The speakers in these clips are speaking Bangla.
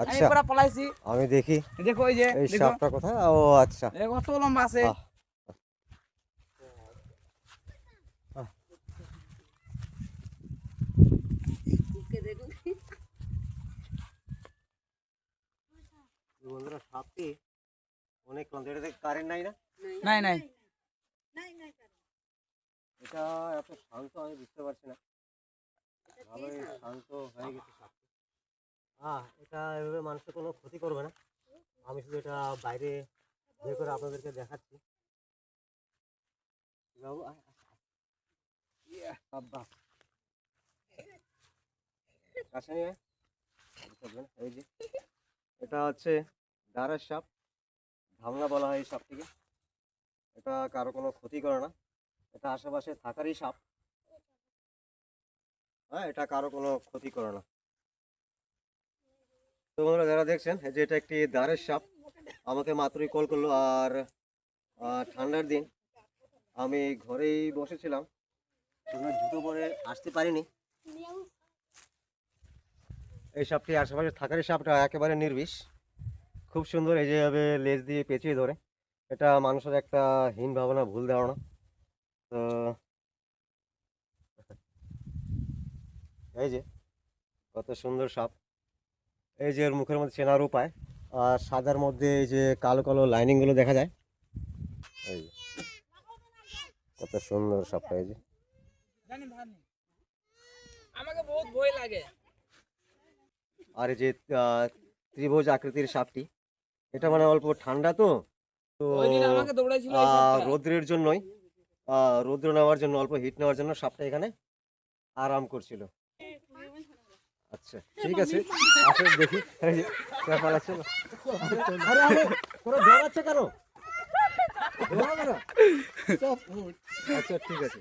আচ্ছা। আমি দেখি। দেখো এই যে এই সাপটা কোথায়? ও আচ্ছা। কত লম্বা আছে। বন্ধুরা সাপটি অনেক লম্বা। এটাতে কারেন্ট নাই না? নাই নাই। এটা এত শান্ত আমি বুঝতে পারছি না। ভালোই শান্ত হয়ে গেছে সাপটি। হ্যাঁ এটা এভাবে মানুষের কোনো ক্ষতি করবে না। আমি শুধু এটা বাইরে বের করে আপনাদেরকে দেখাচ্ছি। এটা হচ্ছে দাঁড়ের সাপ। ধামলা বলা হয় এই সাপটিকে। এটা কারও কোনো ক্ষতি করে না। এটা আশেপাশে থাকারই সাপ। হ্যাঁ এটা কারও কোনো ক্ষতি করে না। তো বন্ধুরা যারা দেখছেন যে এটা একটি দাঁড়ের সাপ, আমাকে মাত্রই কল করল আর ঠান্ডার দিন। আমি ঘরেই বসেছিলাম। জুতো পরে আসতে পারিনি। এই সাপটি আশেপাশে থাকারই সাপটা একেবারে নির্বিষ। খুব সুন্দর, এই যেভাবে লেজ দিয়ে পেঁচিয়ে ধরে। এটা মানুষের একটা হীন ভাবনা, ভুল ধারণা। তো, এই যে, কত সুন্দর সাপ। এই যে এর মুখের মধ্যে চেনার উপায় আর সাদার মধ্যে এই যে কালো কালো লাইনিংগুলো দেখা যায়। এই যে কত সুন্দর সাপটা এই যে। আমাকে বহুত ভয় লাগে। আর এই যে ত্রিভুজ আকৃতির সাপটি এটা মানে অল্প ঠান্ডা তো তো। রৌদ্রের জন্যই রৌদ্র নেওয়ার জন্য অল্প হিট নেওয়ার জন্য সাপটা এখানে আরাম করছিল। আচ্ছা ঠিক আছে। আসলে দেখি। আচ্ছা ঠিক আছে।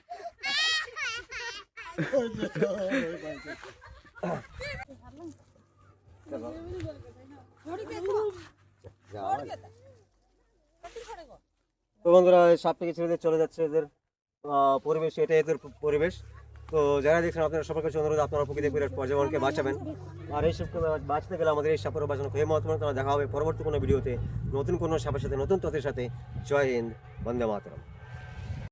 বন্ধুরা, এই সাপটাকে ছেড়ে চলে যাচ্ছে এদের পরিবেশ। এটা এদের পরিবেশ। তো যারা দেখছেন, আপনারা সবার কাছে অনুরোধ, আপনারা প্রকৃতি পরিবার পর্যাবরণকে বাঁচাবেন। আর এই সব বাঁচতে গেলে আমাদের এই সাপের বাঁচানো হয়ে মহাত্মা দেখা হবে পরবর্তী কোনো ভিডিওতে। নতুন কোনো সাপের সাথে, নতুন তথ্যের সাথে। জয় হিন্দ, বন্দে মাতরম।